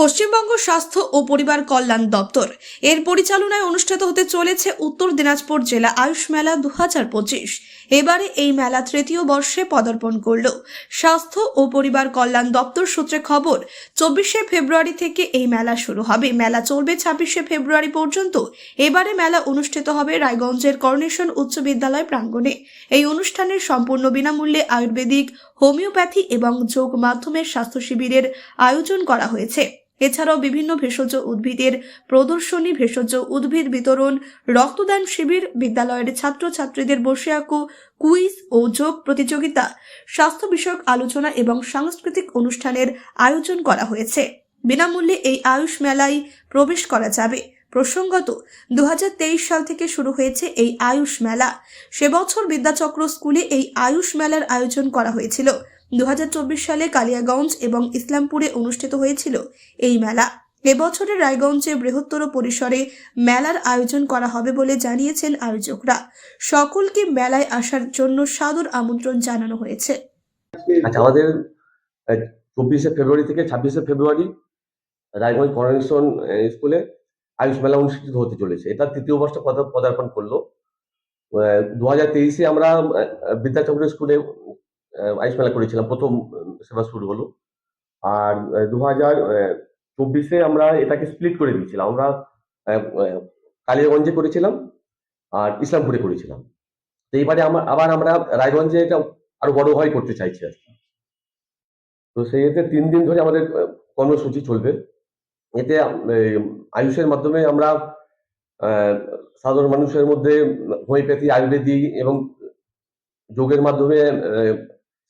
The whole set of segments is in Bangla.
পশ্চিমবঙ্গ স্বাস্থ্য ও পরিবার কল্যাণ দপ্তর। এর পরিচালনায় অনুষ্ঠিত হতে চলেছে উত্তর দিনাজপুর জেলা আয়ুষ মেলা দু হাজার পঁচিশ। এবারে এই মেলা তৃতীয় বর্ষে পদার্পণ করল। স্বাস্থ্য ও পরিবার কল্যাণ দপ্তর সূত্রে খবর, চব্বিশে ফেব্রুয়ারি থেকে এই মেলা শুরু হবে। মেলা চলবে ছাব্বিশে ফেব্রুয়ারি পর্যন্ত। এবারে মেলা অনুষ্ঠিত হবে রায়গঞ্জের করোনেশন উচ্চ বিদ্যালয় প্রাঙ্গণে। এই অনুষ্ঠানের সম্পূর্ণ বিনামূল্যে আয়ুর্বেদিক, হোমিওপ্যাথি এবং যোগ মাধ্যমের স্বাস্থ্য শিবিরের আয়োজন করা হয়েছে। এছাড়াও বিভিন্ন ভেষজ উদ্ভিদের প্রদর্শনী, ভেষজ উদ্ভিদ বিতরণ, রক্তদান শিবির, বিদ্যালয়ের ছাত্রছাত্রীদের বসে আঁকো কুইজ ও যোগ প্রতিযোগিতা, স্বাস্থ্য বিষয়ক আলোচনা এবং সাংস্কৃতিক অনুষ্ঠানের আয়োজন করা হয়েছে। বিনামূল্যে এই আয়ুষ মেলায় প্রবেশ করা যাবে। প্রসঙ্গত দু হাজার তেইশ সাল থেকে শুরু হয়েছে এই আয়ুষ মেলা। সে বছর বিদ্যাচক্র স্কুলে এই আয়ুষ মেলার আয়োজন করা হয়েছিল। দু হাজার চব্বিশ সালে কালিয়াগঞ্জ এবং ইসলামপুরে অনুষ্ঠিত হয়েছিল এই মেলা। এবছরের রায়গঞ্জে বৃহত্তর পরিসরে মেলার আয়োজন করা হবে বলে জানিয়েছেন আয়োজকরা। সকলকে মেলায় আসার জন্য সাদর আমন্ত্রণ জানানো হয়েছে। আচ্ছা আমাদের চব্বিশে ফেব্রুয়ারি থেকে ছাব্বিশে ফেব্রুয়ারি রায়গঞ্জ করোনেশন স্কুলে আয়ুষ মেলা অনুষ্ঠিত হতে চলেছে। এটা তৃতীয় বর্ষ পদা- পদার্পণ করল। দু হাজার তেইশে আমরা বিদ্যাচক্র স্কুলে আয়ুষ মেলা করেছিলাম, প্রথম সেবা শুরু হলো। আর দু হাজার চব্বিশে আমরা এটাকে স্প্লিট করে দিয়েছিলাম। আমরা কালিয়াগঞ্জে করেছিলাম আর ইসলামপুরে করেছিলাম। তো এইবারে আমার আবার আমরা রায়গঞ্জে এটা আরও বড় হয় করতে চাইছি আর কি। তো সেই এতে তিন দিন ধরে আমাদের কর্মসূচি চলবে। এতে আয়ুষের মাধ্যমে আমরা সাধারণ মানুষের মধ্যে হোমিওপ্যাথি, আয়ুর্বেদিক এবং যোগের মাধ্যমে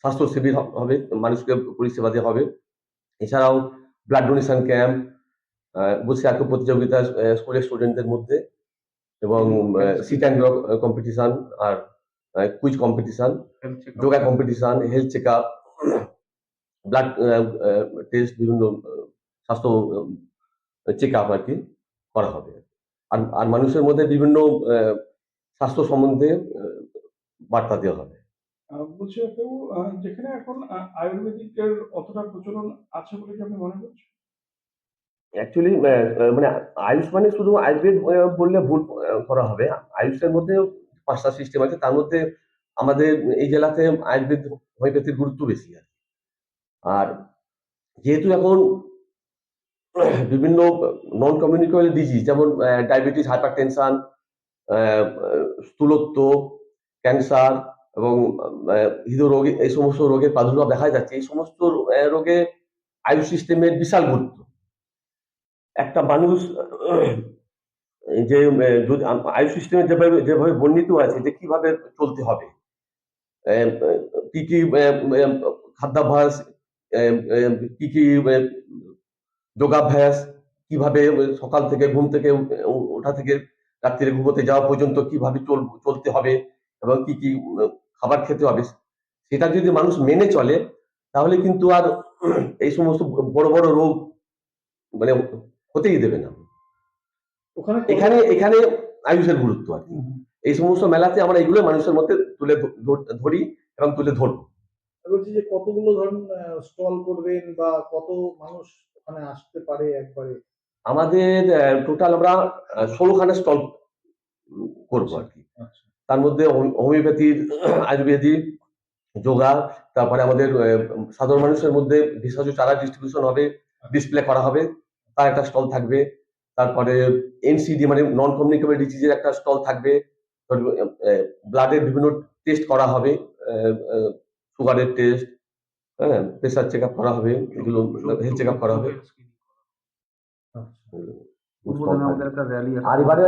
স্বাস্থ্য শিবির হবে মানুষকে পরিষেবা দেওয়া হবে। এছাড়াও ব্লাড ডোনেশন ক্যাম্প বসে আঁকো প্রতিযোগিতা স্কুলের স্টুডেন্টদের মধ্যে এবং seat and competition R quiz competition yoga competition health check up blood test বিভিন্ন স্বাস্থ্য চেক আপ আর কি করা হবে। আর আর মানুষের মধ্যে বিভিন্ন স্বাস্থ্য সম্বন্ধে বার্তা দেওয়া হবে। বলছি কেউ যেখানে এখন আয়ুর্বেদিকের অতটা প্রচলন আছে বলে কি আপনি মনে করছেন? অ্যাকচুয়ালি মানে আয়ুষ মানে শুধু আয়ুর্বেদ বললে ভুল করা হবে। আয়ুষের মধ্যে পাঁচটা সিস্টেম আছে, তার মধ্যে আমাদের এই জেলাতে আয়ুর্বেদ, হোমিওপ্যাথির গুরুত্ব বেশি আছে আর যেহেতু এখন বিভিন্ন নন কমিউনিকেবল ডিজিজ যেমন ডায়াবেটিস হাইপার টেনশন স্থূলত্ব ক্যান্সার এবং হৃদরোগ এই সমস্ত রোগের প্রাদুর্ভাব দেখা যাচ্ছে। এই সমস্ত রোগে আয়ু সিস্টেমের বিশাল গুরুত্ব। একটা মানুষ যে আয়ুষ সিস্টেমে যেভাবে যেভাবে বর্ণিত আছে যে কীভাবে চলতে হবে কি কি খাদ্যাভ্যাস কি কি যোগাভ্যাস, কীভাবে সকাল থেকে ঘুম থেকে ওঠা থেকে রাত্রিরে ঘুমোতে যাওয়া পর্যন্ত কীভাবে চল, চলতে হবে এবং কি কি খাবার খেতে হবে সেটা যদি মানুষ মেনে চলে তাহলে কিন্তু আর এই সমস্ত বড় বড় রোগ মানে হতেই দেবে না। ওখানে এখানে এখানে আয়ুষের গুরুত্ব আর কি। এই সমস্ত মেলাতে আমরা এগুলো মানুষের মধ্যে তুলে ধরি এবং তুলে ধরবো। বলছি যে কতগুলো ধরুন স্টল করবেন বা কত মানুষ ওখানে আসতে পারে একবারে? আমাদের টোটাল আমরা ষোলোখানা স্টল করব আর কি। আচ্ছা। তার মধ্যে হোমি- হোমিওপ্যাথির আয়ুর্বেদিক যোগা তারপরে আমাদের সাধারণ মানুষের মধ্যে ভেষজ চারা ডিস্ট্রিবিউশন হবে ডিসপ্লে করা হবে তার একটা স্টল থাকবে। তারপরে এনসিডি মানে নন কমিউনিকেবল ডিজিজের একটা স্টল থাকবে। ব্লাডের বিভিন্ন টেস্ট করা হবে সুগারের টেস্ট হ্যাঁ প্রেশার চেক আপ করা হবে এগুলো হেলথ চেক আপ করা হবে। উদ্বোধনে আমাদের একটা র্যালি আর এবারে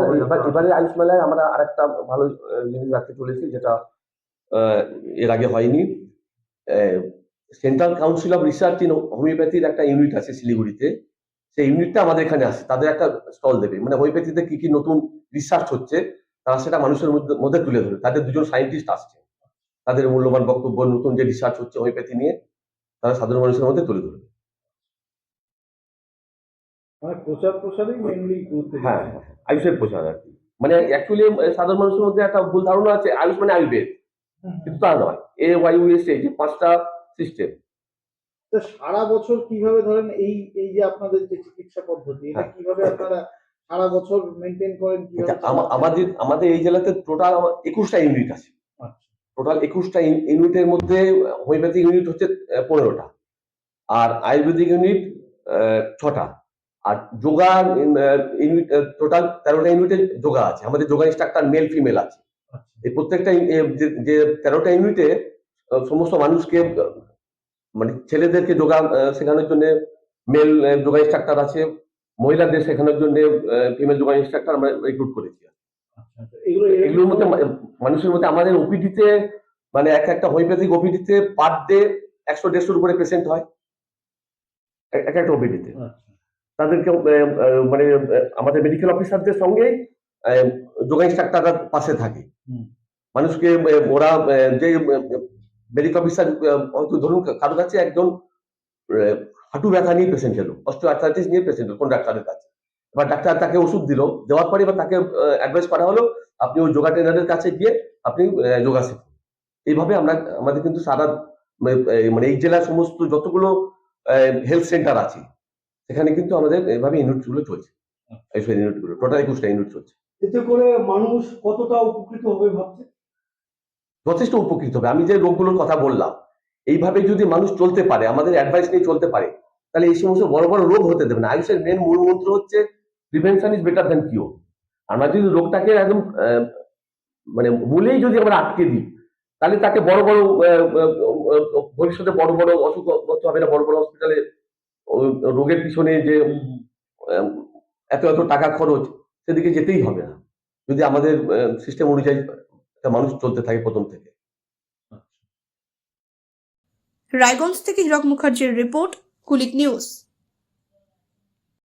এবারে আয়ুষ মেলায় আমরা আরেকটা ভালো জিনিস রাখতে চলেছি যেটা এর আগে হয়নি। Central council of research in হোমিওপ্যাথির একটা ইউনিট আছে শিলিগুড়িতে। সেই ইউনিটটা আমাদের এখানে আসে তাদের একটা স্টল দেবে। মানে হোমিওপ্যাথিতে কি কি নতুন রিসার্চ হচ্ছে তারা সেটা মানুষের মধ্যে তুলে ধরবে। তাদের দুজন সায়েন্টিস্ট আসছে। তাদের মূল্যবান বক্তব্য নতুন যে রিসার্চ হচ্ছে হোমিওপ্যাথি নিয়ে তারা সাধারণ মানুষের মধ্যে তুলে ধরবে। প্রচার প্রসারই মেনলি করতে হ্যাঁ আয়ুষের প্রচার আর কি। মানে অ্যাকচুয়ালি সাধারণ মানুষের মধ্যে একটা ভুল ধারণা আছে আয়ুষ মানে আয়ুর্বেদ। কিন্তু তা নয়। এ ওয়াই এস এই যে পাঁচটা সিস্টেম তো সারা বছর কীভাবে ধরেন এই এই যে আপনাদের যে চিকিৎসা পদ্ধতি এটা হ্যাঁ। কীভাবে আপনারা সারা বছর মেনটেন করেন আচ্ছা? আমাদের আমাদের এই জেলাতে টোটাল একুশটা ইউনিট আছে। আচ্ছা। টোটাল একুশটা ইউনিটের মধ্যে হোমিওপ্যাথিক ইউনিট হচ্ছে পনেরোটা। আর আয়ুর্বেদিক ইউনিট ছটা। আর যোগা ইউনিট টোটাল তেরোটা ইউনিটে যোগা আছে আমাদের যোগা ইনস্ট্রাক্টর মেল ফিমেল আছে আচ্ছা। এই প্রত্যেকটা যে- তেরোটা ইউনিটে সমস্ত মানুষকে মানে ছেলেদেরকে যোগা শেখানোর জন্য মেল যোগা ইনস্ট্রাক্টর আছে মহিলাদের শেখানোর জন্য ফিমেল যোগা ইনস্ট্রাক্টর আমরা রিক্রুট করেছি আচ্ছা, আচ্ছা। এগুলো এগুলোর মধ্যে মানুষের মধ্যে আমাদের ওপিডিতে মানে এক একটা হোমিওপ্যাথিক ওপিডিতে পার ডে একশো দেড়শোর উপরে পেশেন্ট হয় এক এক একটা ওপিডিতে। তাদেরকে মানে আমাদের মেডিকেল অফিসারদের সঙ্গে যোগা ইনস্ট্রাক্টররা পাশে থাকে। মানুষকে ওরা যে মেডিকেল অফিসার হয়তো ধরুন কারও কাছে একজন হাঁটু ব্যথা নিয়ে পেশেন্ট এলো অস্ট্রো আর্থাইটিস নিয়ে পেশেন্ট কোন ডাক্তারের কাছে। এবার ডাক্তার তাকে ওষুধ দিল দেওয়ার পরে এবার তাকে অ্যাডভাইস করা হলো আপনি ওই যোগা ট্রেনারের কাছে গিয়ে আপনি যোগা শিখুন। এইভাবে আমরা আমাদের কিন্তু সারা মানে এই জেলার সমস্ত যতগুলো হেলথ সেন্টার আছে সেখানে কিন্তু আমাদের এইভাবে ইউনিটগুলো চলছে। এইসব ইউনিটগুলো টোটাল একুশটা ইউনিট চলছে। এতে করে মানুষ কতটা উপকৃত হবে ভাবছে যথেষ্ট উপকৃত হবে। আমি যে রোগগুলোর কথা বললাম এইভাবে যদি মানুষ চলতে পারে আমাদের অ্যাডভাইস নিয়ে চলতে পারে তাহলে এই সমস্ত বড় বড় রোগ হতে দেবে না। আয়ুষের মেন মূল মন্ত্র হচ্ছে prevention is better than cure আমরা যদি রোগটাকে একদম আহ, মানে মূলেই যদি আমরা আটকে দিই তাহলে তাকে বড় বড় ভবিষ্যতে বড় বড় অসুখ হবে না বড় বড় হসপিটালে রোগের পিছনে যে এত এত টাকা খরচ সেদিকে যেতেই হবে না। যদি আমাদের সিস্টেম অনুযায়ী একটা মানুষ চলতে থাকে প্রথম থেকে। রায়গঞ্জ থেকে হীরক মুখার্জির রিপোর্ট কুলিক নিউজ।